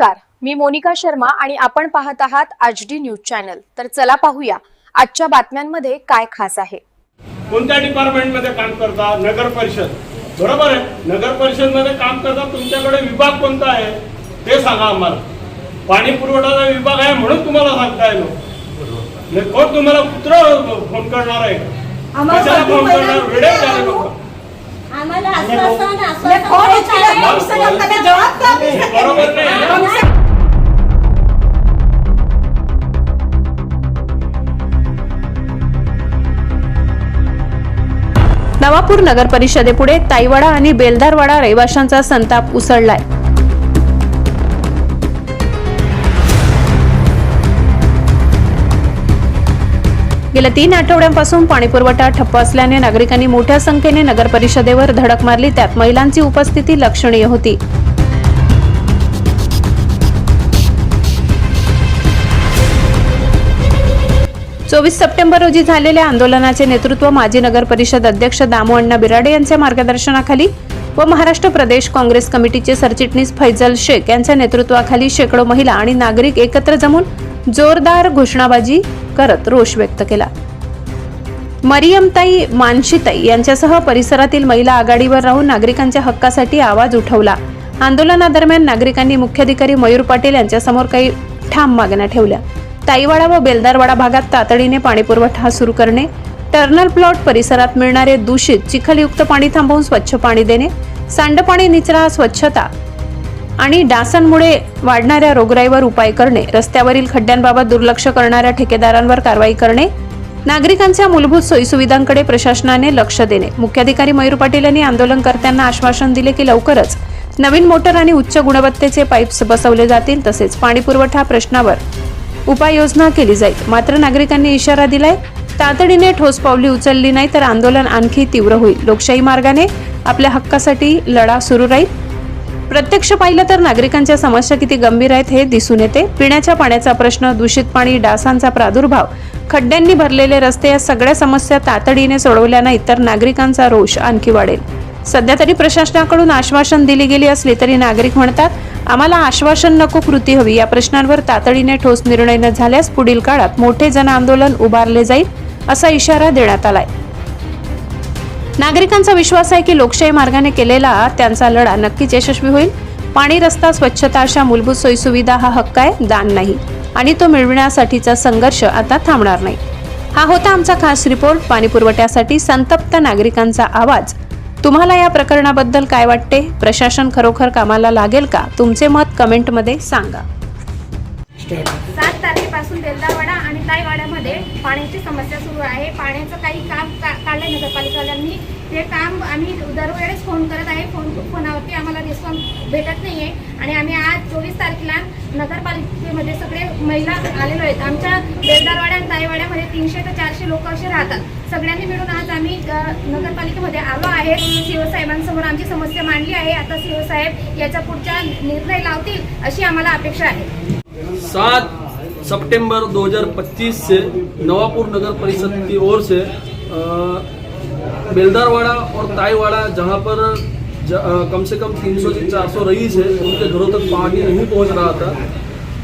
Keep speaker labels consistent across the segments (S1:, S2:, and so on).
S1: नमस्कार. मी मोनिका शर्मा आणि आपण पाहत आहात आच डी न्यूज चॅनल. तर चला पाहूया आजच्या बातम्यांमध्ये काय खास आहे.
S2: कोणत्या डिपार्टमेंटमध्ये काम करता? नगर परिषद. बरोबर आहे? नगर परिषदमध्ये काम करता तुमच्याकडे विभाग कोणता आहे? ते सांगा आम्हाला. पाणी पुरवठाचा विभाग आहे म्हणून तुम्हाला सांगता येलो नाही, कोण तुम्हाला कुत्र फोन करणार आहे? फोन करणार?
S3: आम्हाला आश्वासन आश्वासन
S4: नवापूर नगर परिषदेपुढे ताईवाडा आणि बेलदारवाडा रहिवाशांचा संताप उसळलाय. गेल्या तीन आठवड्यांपासून पाणीपुरवठा ठप्प असल्याने नागरिकांनी मोठ्या संख्येने नगर परिषदेवर धडक मारली. त्यात महिलांची उपस्थिती लक्षणीय होती. चोवीस सप्टेंबर रोजी झालेल्या आंदोलनाचे नेतृत्व माजी नगर परिषद अध्यक्ष दामू अण्णा बिराडे यांच्या मार्गदर्शनाखाली व महाराष्ट्र प्रदेश काँग्रेस कमिटीचे सरचिटणीस फैजल शेख यांच्या नेतृत्वाखाली शेकडो महिला आणि नागरिक एकत्र जमून जोरदार घोषणाबाजी करत रोष व्यक्त केला. मरियमताई मानशीताई यांच्यासह परिसरातील महिला आघाडीवर राहून नागरिकांच्या हक्कासाठी आवाज उठवला. आंदोलनादरम्यान नागरिकांनी मुख्याधिकारी मयूर पाटील यांच्यासमोर काही ठाम मागण्या ठेवल्या. ताईवाडा व बेलदारवाडा भागात तातडीने पाणीपुरवठा सुरू करणे टर्नल प्लॉट परिसरात मिळणारे दूषित चिखलयुक्त पाणी थांबवून स्वच्छ पाणी देणे सांडपाणी निचरा स्वच्छता आणि डासांमुळे वाढणाऱ्या रोगराईवर उपाय करणे रस्त्यावरील खड्ड्यांबाबत दुर्लक्ष करणाऱ्या ठेकेदारांवर कारवाई करणे नागरिकांच्या मूलभूत सोयीसुविधांकडे प्रशासनाने लक्ष देणे. मुख्याधिकारी मयूर पाटील यांनी आंदोलनकर्त्यांना आश्वासन दिले की लवकरच नवीन मोटर आणि उच्च गुणवत्तेचे पाईप्स बसवले जातील तसेच पाणीपुरवठा प्रश्नावर उपाययोजना केली जाईल. मात्र नागरिकांनी इशारा दिलाय तातडीने ठोस पावली उचलली नाही तर आंदोलन आणखी तीव्र होईल. लोकशाही मार्गाने आपल्या हक्कासाठी लढा सुरू राहील. प्रत्यक्ष पाहिलं तर नागरिकांच्या समस्या किती गंभीर आहेत हे दिसून येते. पिण्याच्या पाण्याचा प्रश्न दूषित पाणी डासांचा प्रादुर्भाव खड्ड्यांनी भरलेले रस्ते या सगळ्या समस्या तातडीने सोडवल्या इतर तर नागरिकांचा रोष आणखी वाढेल. सध्या तरी प्रशासनाकडून आश्वासन दिली गेली असली तरी नागरिक म्हणतात आम्हाला आश्वासन नको कृती हवी. या प्रश्नांवर तातडीने ठोस निर्णय न झाल्यास पुढील काळात मोठे जन आंदोलन उभारले जाईल असा इशारा देण्यात आलाय. नागरिकांचा विश्वास आहे की लोकशाही मार्गाने केलेला त्यांचा लढा नक्कीच यशस्वी होईल. पाणी रस्ता स्वच्छता अशा मूलभूत सोयीसुविधा हा हक्क आहे दान नाही. आणि तो मिळविण्यासाठीचा संघर्ष आता थांबणार नाही. हा होता आमचा खास रिपोर्ट. पाणी पुरवठ्यासाठी संतप्त नागरिकांचा आवाज. तुम्हाला या प्रकरणाबद्दल काय वाटते? प्रशासन खरोखर कामाला लागेल का? तुमचे मत कमेंटमध्ये सांगा.
S5: सात तारखेपासून बेलदारवाडा आणि ताईवाड्यामध्ये पाण्याची समस्या सुरू आहे. पाण्याचं काही काम का काढलं नगरपालिकावाल्यांनी. ते काम आम्ही दरवेळेस फोन करत आहे. फोन फोनावरती आम्हाला रिस्पॉन्स भेटत नाही आहे आणि आम्ही आज चोवीस तारखेला नगरपालिकेमध्ये सगळे महिला आलेलो आहेत. आमच्या देलदारवाड्या आणि ताईवाड्यामध्ये तीनशे ते चारशे लोक असे राहतात. सगळ्यांनी मिळून आज आम्ही नगरपालिकेमध्ये आलो आहे. सीओ साहेबांसमोर आमची समस्या मांडली आहे. आता सीओ साहेब याचा पुढचा निर्णय लावतील अशी आम्हाला अपेक्षा आहे.
S6: सात सितंबर 2025 से नवापुर नगर परिषद की ओर से अ, बेलदारवाड़ा और ताईवाड़ा जहां पर ज, अ, कम से कम 300 से 400 रईस है उनके घरों तक पानी नहीं पहुंच रहा था।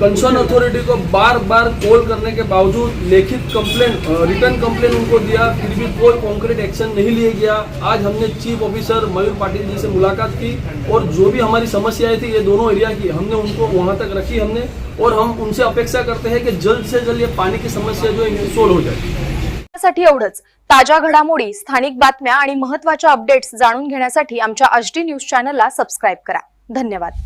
S6: कंसर्न अथॉरिटी को बार बार कॉल करने के बावजूद लिखित कंप्लेन रिटर्न कंप्लेन उनको दिया फिर भी कोई कॉन्क्रीट एक्शन नहीं लिया गया। आज हमने चीफ ऑफिसर मयूर पाटिल जी से मुलाकात की और जो भी हमारी समस्याएं थी ये दोनों एरिया की हमने उनको वहां तक रखी हमने और हम उनसे अपेक्षा करते हैं कि जल्द से जल्द ये पानी की समस्या जो है सोल्व हो जाए।
S1: साठी एवढंच. ताज्या घडामोडी स्थानिक बातम्या आणि महत्त्वाच्या अपडेट्स जाणून घेण्यासाठी आमच्या एच डी न्यूज चॅनलला सबस्क्राईब करा. धन्यवाद.